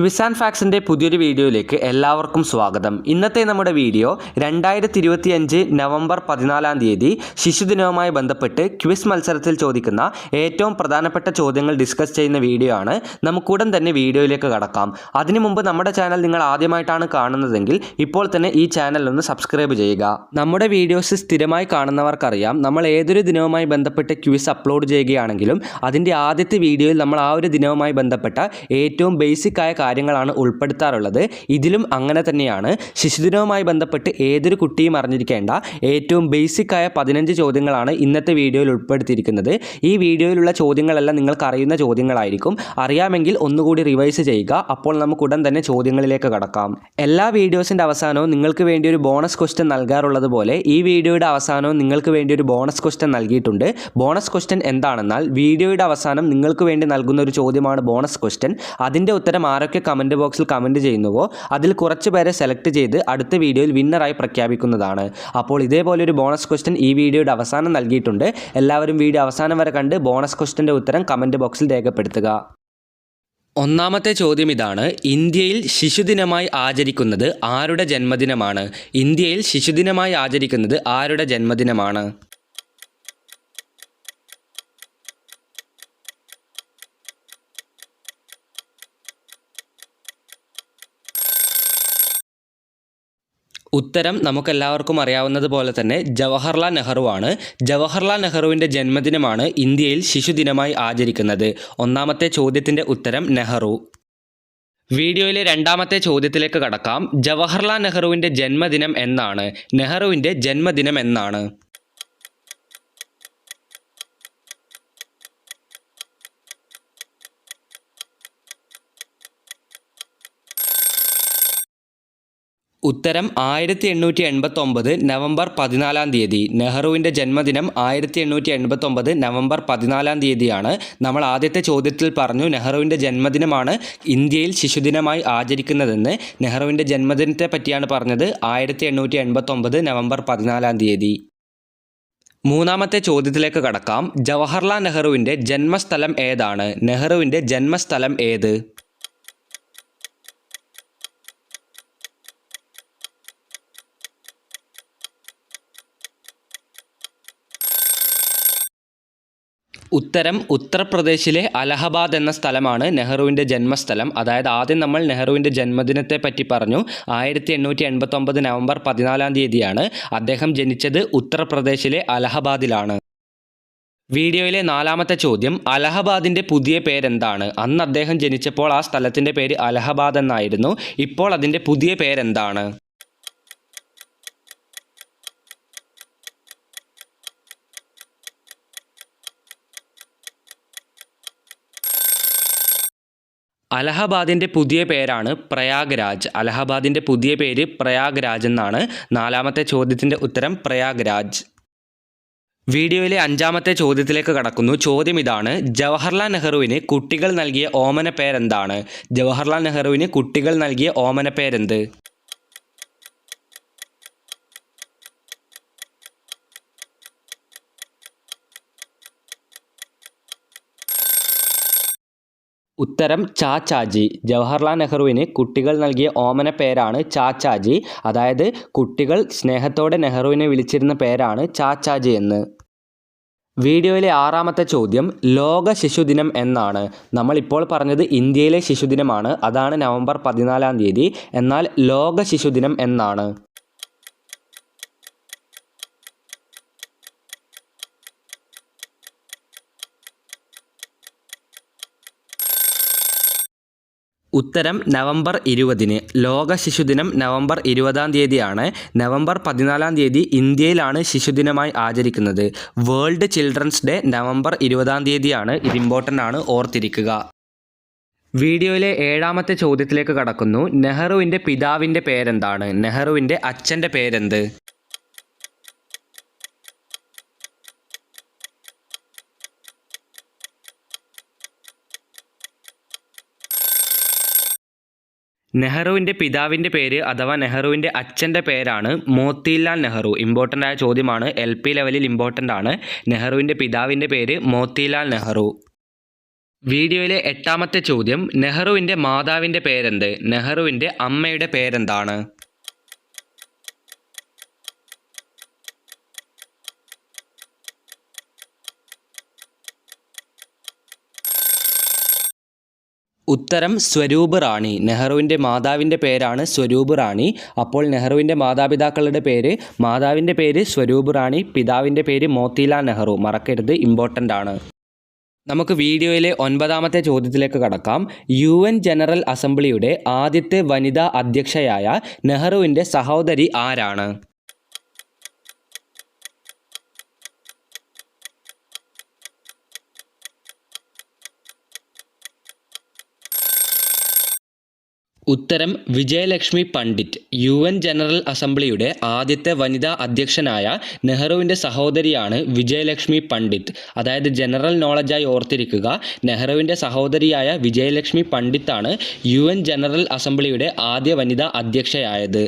Quiz and ഫാക്സിന്റെ പുതിയൊരു വീഡിയോയിലേക്ക് എല്ലാവർക്കും സ്വാഗതം. ഇന്നത്തെ നമ്മുടെ വീഡിയോ രണ്ടായിരത്തി ഇരുപത്തിയഞ്ച് നവംബർ പതിനാലാം തീയതി ശിശുദിനവുമായി ബന്ധപ്പെട്ട് ക്വിസ് മത്സരത്തിൽ ചോദിക്കുന്ന ഏറ്റവും പ്രധാനപ്പെട്ട ചോദ്യങ്ങൾ ഡിസ്കസ് ചെയ്യുന്ന വീഡിയോ ആണ്. നമുക്കുടൻ തന്നെ വീഡിയോയിലേക്ക് കടക്കാം. അതിനു മുമ്പ് നമ്മുടെ ചാനൽ നിങ്ങൾ ആദ്യമായിട്ടാണ് കാണുന്നതെങ്കിൽ ഇപ്പോൾ തന്നെ ഈ ചാനൽ ഒന്ന് സബ്സ്ക്രൈബ് ചെയ്യുക. നമ്മുടെ വീഡിയോസ് സ്ഥിരമായി കാണുന്നവർക്കറിയാം. നമ്മൾ ഏതൊരു ദിനവുമായി ബന്ധപ്പെട്ട് ക്വിസ് അപ്ലോഡ് ചെയ്യുകയാണെങ്കിലും അതിന്റെ ആദ്യത്തെ വീഡിയോയിൽ നമ്മൾ ആ ഒരു ദിനവുമായി ബന്ധപ്പെട്ട ഏറ്റവും ബേസിക് ആയ കാര്യങ്ങളാണ് ഉൾപ്പെടുത്താറുള്ളത്. ഇതിലും അങ്ങനെ തന്നെയാണ്. ശിശുദിനവുമായി ബന്ധപ്പെട്ട് ഏതൊരു കുട്ടിയും അറിഞ്ഞിരിക്കേണ്ട ഏറ്റവും ബേസിക് ആയ പതിനഞ്ച് ചോദ്യങ്ങളാണ് ഇന്നത്തെ വീഡിയോയിൽ ഉൾപ്പെടുത്തിയിരിക്കുന്നത്. ഈ വീഡിയോയിലുള്ള ചോദ്യങ്ങളെല്ലാം നിങ്ങൾക്ക് അറിയുന്ന ചോദ്യങ്ങളായിരിക്കും. അറിയാമെങ്കിൽ ഒന്നുകൂടി റിവൈസ് ചെയ്യുക. അപ്പോൾ നമുക്ക് ഉടൻ തന്നെ ചോദ്യങ്ങളിലേക്ക് കടക്കാം. എല്ലാ വീഡിയോസിന്റെ അവസാനവും നിങ്ങൾക്ക് വേണ്ടി ഒരു ബോണസ് ക്വസ്റ്റ്യൻ നൽകാറുള്ളത് ഈ വീഡിയോയുടെ അവസാനവും നിങ്ങൾക്ക് വേണ്ടി ഒരു ബോണസ് ക്വസ്റ്റ്യൻ നൽകിയിട്ടുണ്ട്. ബോണസ് ക്വസ്റ്റ്യൻ എന്താണെന്നാൽ വീഡിയോയുടെ അവസാനം നിങ്ങൾക്ക് വേണ്ടി നൽകുന്ന ഒരു ചോദ്യമാണ് ബോണസ് ക്വസ്റ്റ്യൻ. അതിന്റെ ഉത്തരം ആരൊക്കെ കമന്റ് ബോക്സിൽ കമന്റ് ചെയ്യുന്നുവോ അതിൽ കുറച്ച് പേരെ സെലക്ട് ചെയ്ത് അടുത്ത വീഡിയോയിൽ വിന്നറായി പ്രഖ്യാപിക്കുന്നതാണ്. അപ്പോൾ ഇതേപോലെ ഒരു ബോണസ് ക്വസ്റ്റ്യൻ ഈ വീഡിയോയുടെ അവസാനം നൽകിയിട്ടുണ്ട്. എല്ലാവരും വീഡിയോ അവസാനം വരെ കണ്ട് ബോണസ് ക്വസ്റ്റ്യന്റെ ഉത്തരം കമന്റ് ബോക്സിൽ രേഖപ്പെടുത്തുക. ഒന്നാമത്തെ ചോദ്യം ഇതാണ്. ഇന്ത്യയിൽ ശിശുദിനമായി ആചരിക്കുന്നത് ആരുടെ ജന്മദിനമാണ്? ഇന്ത്യയിൽ ശിശുദിനമായി ആചരിക്കുന്നത് ആരുടെ ജന്മദിനമാണ്? ഉത്തരം നമുക്കെല്ലാവർക്കും അറിയാവുന്നത് പോലെ തന്നെ ജവഹർലാൽ നെഹ്റു ആണ്. ജവഹർലാൽ നെഹ്റുവിന്റെ ജന്മദിനമാണ് ഇന്ത്യയിൽ ശിശുദിനമായി ആചരിക്കുന്നത്. ഒന്നാമത്തെ ചോദ്യത്തിന്റെ ഉത്തരം നെഹ്റു. വീഡിയോയിലെ രണ്ടാമത്തെ ചോദ്യത്തിലേക്ക് കടക്കാം. ജവഹർലാൽ നെഹ്റുവിന്റെ ജന്മദിനം എന്നാണ്. നെഹ്റുവിന്റെ ജന്മദിനം എന്നാണ്. ഉത്തരം ആയിരത്തി എണ്ണൂറ്റി എൺപത്തൊമ്പത് നവംബർ പതിനാലാം തീയതി. നെഹ്റുവിന്റെ ജന്മദിനം ആയിരത്തി എണ്ണൂറ്റി എൺപത്തൊമ്പത് നവംബർ പതിനാലാം തീയതിയാണ്. നമ്മൾ ആദ്യത്തെ ചോദ്യത്തിൽ പറഞ്ഞു നെഹ്റുവിന്റെ ജന്മദിനമാണ് ഇന്ത്യയിൽ ശിശുദിനമായി ആചരിക്കുന്നതെന്ന്. നെഹ്റുവിന്റെ ജന്മദിനത്തെ പറ്റിയാണ് പറഞ്ഞത് ആയിരത്തി എണ്ണൂറ്റി എൺപത്തൊമ്പത് നവംബർ പതിനാലാം തീയതി. മൂന്നാമത്തെ ചോദ്യത്തിലേക്ക് കടക്കാം. ജവഹർലാൽ നെഹ്റുവിന്റെ ജന്മസ്ഥലം ഏതാണ്? നെഹ്റുവിന്റെ ജന്മസ്ഥലം ഏത്? ഉത്തരം ഉത്തർപ്രദേശിലെ അലഹബാദ് എന്ന സ്ഥലമാണ് നെഹ്റുവിന്റെ ജന്മസ്ഥലം. അതായത് ആദ്യം നമ്മൾ നെഹ്റുവിന്റെ ജന്മദിനത്തെ പറ്റി പറഞ്ഞു. ആയിരത്തി എണ്ണൂറ്റി എൺപത്തൊമ്പത് നവംബർ പതിനാലാം തീയതിയാണ് അദ്ദേഹം ജനിച്ചത് ഉത്തർപ്രദേശിലെ അലഹബാദിലാണ്. വീഡിയോയിലെ നാലാമത്തെ ചോദ്യം അലഹബാദിന്റെ പുതിയ പേരെന്താണ്? അന്ന് അദ്ദേഹം ജനിച്ചപ്പോൾ ആ സ്ഥലത്തിന്റെ പേര് അലഹബാദ് എന്നായിരുന്നു. ഇപ്പോൾ അതിന്റെ പുതിയ പേരെന്താണ്? അലഹബാദിന്റെ പുതിയ പേരാണ് പ്രയാഗ്രാജ്. അലഹബാദിന്റെ പുതിയ പേര് പ്രയാഗ്രാജ് എന്നാണ് നാലാമത്തെ ചോദ്യത്തിന്റെ ഉത്തരം പ്രയാഗ്രാജ്. വീഡിയോയിലെ അഞ്ചാമത്തെ ചോദ്യത്തിലേക്ക് കടക്കുന്നു. ചോദ്യം ഇതാണ് ജവഹർലാൽ നെഹ്റുവിന് കുട്ടികൾ നൽകിയ ഓമന പേരെന്താണ്? ജവഹർലാൽ നെഹ്റുവിന് കുട്ടികൾ നൽകിയ ഓമന പേരെന്ത്? ഉത്തരം ചാച്ചാജി. ജവഹർലാൽ നെഹ്റുവിന് കുട്ടികൾ നൽകിയ ഓമന പേരാണ് ചാച്ചാജി. അതായത് കുട്ടികൾ സ്നേഹത്തോടെ നെഹ്റുവിനെ വിളിച്ചിരുന്ന പേരാണ് ചാച്ചാജി എന്ന്. വീഡിയോയിലെ ആറാമത്തെ ചോദ്യം ലോക ശിശുദിനം എന്നാണ്. നമ്മളിപ്പോൾ പറഞ്ഞത് ഇന്ത്യയിലെ ശിശുദിനമാണ് അതാണ് നവംബർ പതിനാലാം തീയതി. എന്നാൽ ലോക ശിശുദിനം എന്നാണ്. ഉത്തരം നവംബർ ഇരുപതിന്. ലോക ശിശുദിനം നവംബർ ഇരുപതാം തീയതിയാണ്. നവംബർ പതിനാലാം തീയതി ഇന്ത്യയിലാണ് ശിശുദിനമായി ആചരിക്കുന്നത്. വേൾഡ് ചിൽഡ്രൻസ് ഡേ നവംബർ ഇരുപതാം തീയതിയാണ്. ഇത് ഇമ്പോർട്ടന്റ് ആണ്. ഓർത്തിരിക്കുക. വീഡിയോയിലെ ഏഴാമത്തെ ചോദ്യത്തിലേക്ക് കടക്കുന്നു. നെഹ്റുവിന്റെ പിതാവിന്റെ പേരെന്താണ്? നെഹ്റുവിന്റെ അച്ഛന്റെ പേരെന്ത്? നെഹ്റുവിന്റെ പിതാവിന്റെ പേര് അഥവാ നെഹ്റുവിന്റെ അച്ഛന്റെ പേരാണ് മോത്തിലാൽ നെഹ്റു. ഇമ്പോർട്ടന്റ് ആയ ചോദ്യമാണ്. എൽ പി ലെവലിൽ ഇമ്പോർട്ടന്റ് ആണ്. നെഹ്റുവിന്റെ പിതാവിന്റെ പേര് മോത്തിലാൽ നെഹ്റു. വീഡിയോയിലെ എട്ടാമത്തെ ചോദ്യം നെഹ്റുവിന്റെ മാതാവിന്റെ പേരെന്ത്? നെഹ്റുവിന്റെ അമ്മയുടെ പേരെന്താണ്? ഉത്തരം സ്വരൂപ് റാണി. നെഹ്റുവിന്റെ മാതാവിന്റെ പേരാണ് സ്വരൂപ് റാണി. അപ്പോൾ നെഹ്റുവിന്റെ മാതാപിതാക്കളുടെ പേര് മാതാവിന്റെ പേര് സ്വരൂപ് റാണി പിതാവിന്റെ പേര് മോത്തിലാൽ നെഹ്റു. മറക്കരുത് ഇമ്പോർട്ടന്റ് ആണ്. നമുക്ക് വീഡിയോയിലെ ഒൻപതാമത്തെ ചോദ്യത്തിലേക്ക് കടക്കാം. യു എൻ ജനറൽ അസംബ്ലിയുടെ ആദ്യത്തെ വനിതാ അധ്യക്ഷയായ നെഹ്റുവിന്റെ സഹോദരി ആരാണ്? ഉത്തരം Vijayalakshmi Pandit U N general അസംബ്ലിയുടെ ആദ്യത്തെ വനിതാ അധ്യക്ഷനായ നെഹ്റുവിന്റെ സഹോദരിയാണ് വിജയലക്ഷ്മി പണ്ഡിറ്റ്. അതായത് ജനറൽ നോളജായി ഓർത്തിരിക്കുക നെഹ്റുവിന്റെ സഹോദരിയായ വിജയലക്ഷ്മി പണ്ഡിറ്റാണ് യു എൻ ജനറൽ അസംബ്ലിയുടെ ആദ്യ വനിതാ അധ്യക്ഷയായത്.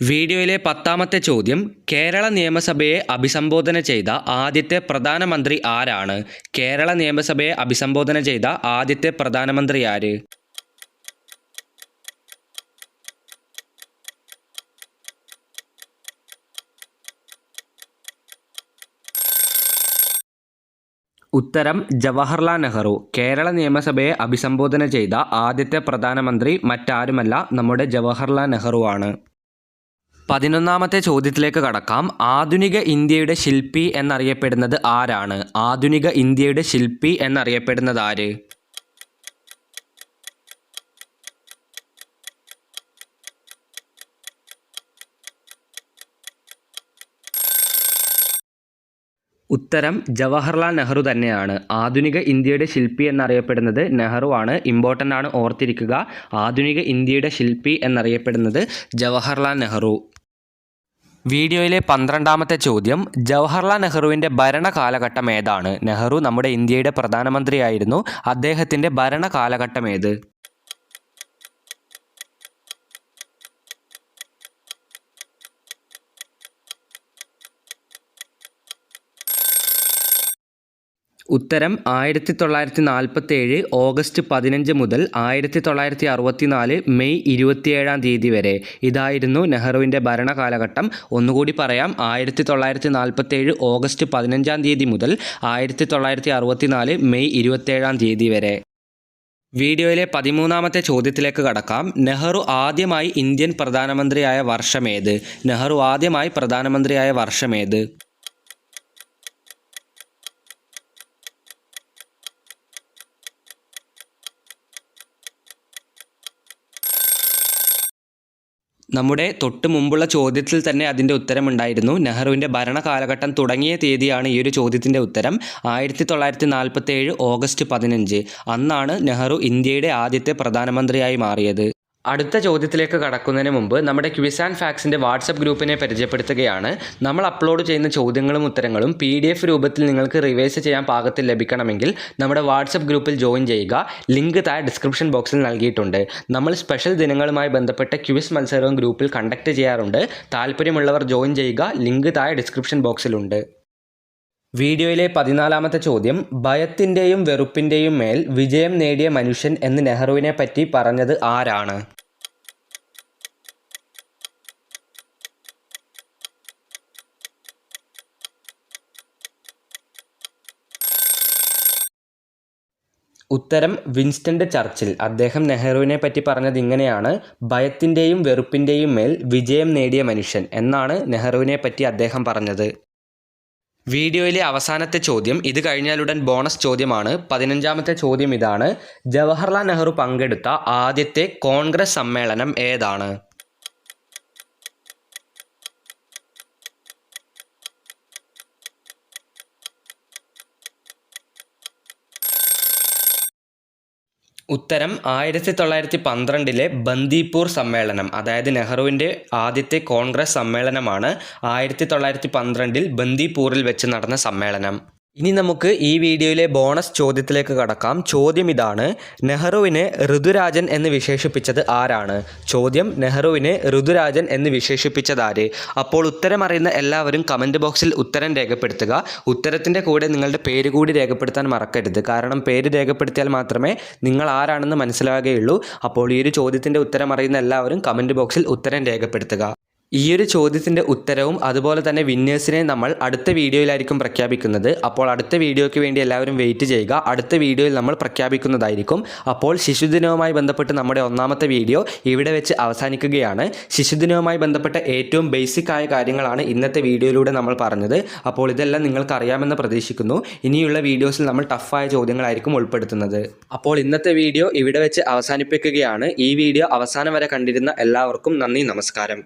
വീഡിയോയിലെ പത്താമത്തെ ചോദ്യം കേരള നിയമസഭയെ അഭിസംബോധന ചെയ്ത ആദ്യത്തെ പ്രധാനമന്ത്രി ആരാണ്? കേരള നിയമസഭയെ അഭിസംബോധന ചെയ്ത ആദ്യത്തെ പ്രധാനമന്ത്രി ആര്? ഉത്തരം ജവഹർലാൽ നെഹ്റു. കേരള നിയമസഭയെ അഭിസംബോധന ചെയ്ത ആദ്യത്തെ പ്രധാനമന്ത്രി മറ്റാരുമല്ല നമ്മുടെ ജവഹർലാൽ നെഹ്റു ആണ്. പതിനൊന്നാമത്തെ ചോദ്യത്തിലേക്ക് കടക്കാം. ആധുനിക ഇന്ത്യയുടെ ശില്പി എന്നറിയപ്പെടുന്നത് ആരാണ്? ആധുനിക ഇന്ത്യയുടെ ശില്പി എന്നറിയപ്പെടുന്നത് ആര്? ഉത്തരം ജവഹർലാൽ നെഹ്റു തന്നെയാണ്. ആധുനിക ഇന്ത്യയുടെ ശില്പി എന്നറിയപ്പെടുന്നത് നെഹ്റു ആണ് ഇമ്പോർട്ടന്റ് ആണ് ഓർത്തിരിക്കുക. ആധുനിക ഇന്ത്യയുടെ ശില്പി എന്നറിയപ്പെടുന്നത് ജവഹർലാൽ നെഹ്റു. വീഡിയോയിലെ പന്ത്രണ്ടാമത്തെ ചോദ്യം ജവഹർലാൽ നെഹ്റുവിന്റെ ഭരണകാലഘട്ടം ഏതാണ്? നെഹ്റു നമ്മുടെ ഇന്ത്യയുടെ പ്രധാനമന്ത്രിയായിരുന്നു. അദ്ദേഹത്തിന്റെ ഭരണ കാലഘട്ടം ഏത്? ഉത്തരം ആയിരത്തി തൊള്ളായിരത്തി നാൽപ്പത്തി ഏഴ് ഓഗസ്റ്റ് പതിനഞ്ച് മുതൽ ആയിരത്തി തൊള്ളായിരത്തി അറുപത്തി നാല് മെയ് ഇരുപത്തിയേഴാം തീയതി വരെ. ഇതായിരുന്നു നെഹ്റുവിന്റെ ഭരണകാലഘട്ടം. ഒന്നുകൂടി പറയാം. ആയിരത്തി തൊള്ളായിരത്തി നാൽപ്പത്തി ഏഴ് ഓഗസ്റ്റ് പതിനഞ്ചാം തീയതി മുതൽ ആയിരത്തി തൊള്ളായിരത്തി അറുപത്തി നാല് മെയ് ഇരുപത്തിയേഴാം തീയതി വരെ. വീഡിയോയിലെ പതിമൂന്നാമത്തെ ചോദ്യത്തിലേക്ക് കടക്കാം. നെഹ്റു ആദ്യമായി ഇന്ത്യൻ പ്രധാനമന്ത്രിയായ വർഷമേത് നെഹ്റു ആദ്യമായി പ്രധാനമന്ത്രിയായ വർഷമേത് നമ്മുടെ തൊട്ട് മുമ്പുള്ള ചോദ്യത്തിൽ തന്നെ അതിന്റെ ഉത്തരമുണ്ടായിരുന്നു. നെഹ്റുവിന്റെ ഭരണ കാലഘട്ടം തുടങ്ങിയ തീയതിയാണ് ഈ ഒരു ചോദ്യത്തിന്റെ ഉത്തരം. ആയിരത്തി തൊള്ളായിരത്തി നാൽപ്പത്തി ഏഴ് ഓഗസ്റ്റ് പതിനഞ്ച്. അന്നാണ് നെഹ്റു ഇന്ത്യയുടെ ആദ്യത്തെ പ്രധാനമന്ത്രിയായി മാറിയത്. അടുത്ത ചോദ്യത്തിലേക്ക് കടക്കുന്നതിന് മുമ്പ് നമ്മുടെ ക്വിസ് ആൻഡ് ഫാക്സിന്റെ വാട്സപ്പ് ഗ്രൂപ്പിനെ പരിചയപ്പെടുത്തുകയാണ്. നമ്മൾ അപ്ലോഡ് ചെയ്യുന്ന ചോദ്യങ്ങളും ഉത്തരങ്ങളും പി ഡി എഫ് രൂപത്തിൽ നിങ്ങൾക്ക് റിവൈസ് ചെയ്യാൻ പാകത്തിൽ ലഭിക്കണമെങ്കിൽ നമ്മുടെ വാട്സപ്പ് ഗ്രൂപ്പിൽ ജോയിൻ ചെയ്യുക. ലിങ്ക് താഴെ ഡിസ്ക്രിപ്ഷൻ ബോക്സിൽ നൽകിയിട്ടുണ്ട്. നമ്മൾ സ്പെഷ്യൽ ദിനങ്ങളുമായി ബന്ധപ്പെട്ട ക്വിസ് മത്സരവും ഗ്രൂപ്പിൽ കണ്ടക്ട് ചെയ്യാറുണ്ട്. താല്പര്യമുള്ളവർ ജോയിൻ ചെയ്യുക. ലിങ്ക് താഴെ ഡിസ്ക്രിപ്ഷൻ ബോക്സിലുണ്ട്. വീഡിയോയിലെ പതിനാലാമത്തെ ചോദ്യം ഭയത്തിന്റെയും വെറുപ്പിന്റെയും മേൽ വിജയം നേടിയ മനുഷ്യൻ എന്ന് നെഹ്റുവിനെ പറ്റി പറഞ്ഞത് ആരാണ്? ഉത്തരം വിൻസ്റ്റൺ ചർച്ചിൽ. അദ്ദേഹം നെഹ്റുവിനെ പറ്റി പറഞ്ഞത് ഇങ്ങനെയാണ് ഭയത്തിന്റെയും വെറുപ്പിന്റെയും മേൽ വിജയം നേടിയ മനുഷ്യൻ എന്നാണ് നെഹ്റുവിനെ പറ്റി അദ്ദേഹം പറഞ്ഞത്. വീഡിയോയിലെ അവസാനത്തെ ചോദ്യം ഇത് കഴിഞ്ഞാലുടൻ ബോണസ് ചോദ്യമാണ്. പതിനഞ്ചാമത്തെ ചോദ്യം ഇതാണ്. ജവഹർലാൽ നെഹ്റു പങ്കെടുത്ത ആദ്യത്തെ കോൺഗ്രസ് സമ്മേളനം ഏതാണ്? ഉത്തരം ആയിരത്തി തൊള്ളായിരത്തി പന്ത്രണ്ടിലെ ബന്ദിപ്പൂർ സമ്മേളനം അതായത് നെഹ്റുവിന്റെ ആദ്യത്തെ കോൺഗ്രസ് സമ്മേളനമാണ് ആയിരത്തി തൊള്ളായിരത്തി പന്ത്രണ്ടിൽ ബന്ദിപ്പൂരിൽ വെച്ച് നടന്ന സമ്മേളനം. ഇനി നമുക്ക് ഈ വീഡിയോയിലെ ബോണസ് ചോദ്യത്തിലേക്ക് കടക്കാം. ചോദ്യം ഇതാണ് നെഹ്റുവിനെ ഋതുരാജൻ എന്ന് വിശേഷിപ്പിച്ചത് ആരാണ്? ചോദ്യം നെഹ്റുവിനെ ഋതുരാജൻ എന്ന് വിശേഷിപ്പിച്ചത് ആര്? അപ്പോൾ ഉത്തരം അറിയുന്ന എല്ലാവരും കമന്റ് ബോക്സിൽ ഉത്തരം രേഖപ്പെടുത്തുക. ഉത്തരത്തിന്റെ കൂടെ നിങ്ങളുടെ പേര് കൂടി രേഖപ്പെടുത്താൻ മറക്കരുത്. കാരണം പേര് രേഖപ്പെടുത്തിയാൽ മാത്രമേ നിങ്ങൾ ആരാണെന്ന് മനസ്സിലാകുകയുള്ളൂ. അപ്പോൾ ഈ ഒരു ചോദ്യത്തിന്റെ ഉത്തരം അറിയുന്ന എല്ലാവരും കമന്റ് ബോക്സിൽ ഉത്തരം രേഖപ്പെടുത്തുക. ഈ ഒരു ചോദ്യത്തിന്റെ ഉത്തരവും അതുപോലെ തന്നെ വിന്നേഴ്സിനെ നമ്മൾ അടുത്ത വീഡിയോയിലായിരിക്കും പ്രഖ്യാപിക്കുന്നത്. അപ്പോൾ അടുത്ത വീഡിയോയ്ക്ക് വേണ്ടി എല്ലാവരും വെയിറ്റ് ചെയ്യുക. അടുത്ത വീഡിയോയിൽ നമ്മൾ പ്രഖ്യാപിക്കുന്നതായിരിക്കും. അപ്പോൾ ശിശുദിനവുമായി ബന്ധപ്പെട്ട് നമ്മുടെ ഒന്നാമത്തെ വീഡിയോ ഇവിടെ വെച്ച് അവസാനിക്കുകയാണ്. ശിശുദിനവുമായി ബന്ധപ്പെട്ട ഏറ്റവും ബേസിക് ആയ കാര്യങ്ങളാണ് ഇന്നത്തെ വീഡിയോയിലൂടെ നമ്മൾ പറഞ്ഞത്. അപ്പോൾ ഇതെല്ലാം നിങ്ങൾക്ക് അറിയാമെന്ന് പ്രതീക്ഷിക്കുന്നു. ഇനിയുള്ള വീഡിയോസിൽ നമ്മൾ ടഫായ ചോദ്യങ്ങളായിരിക്കും ഉൾപ്പെടുത്തുന്നത്. അപ്പോൾ ഇന്നത്തെ വീഡിയോ ഇവിടെ വെച്ച് അവസാനിപ്പിക്കുകയാണ്. ഈ വീഡിയോ അവസാനം വരെ കണ്ടിരുന്ന എല്ലാവർക്കും നന്ദി നമസ്കാരം.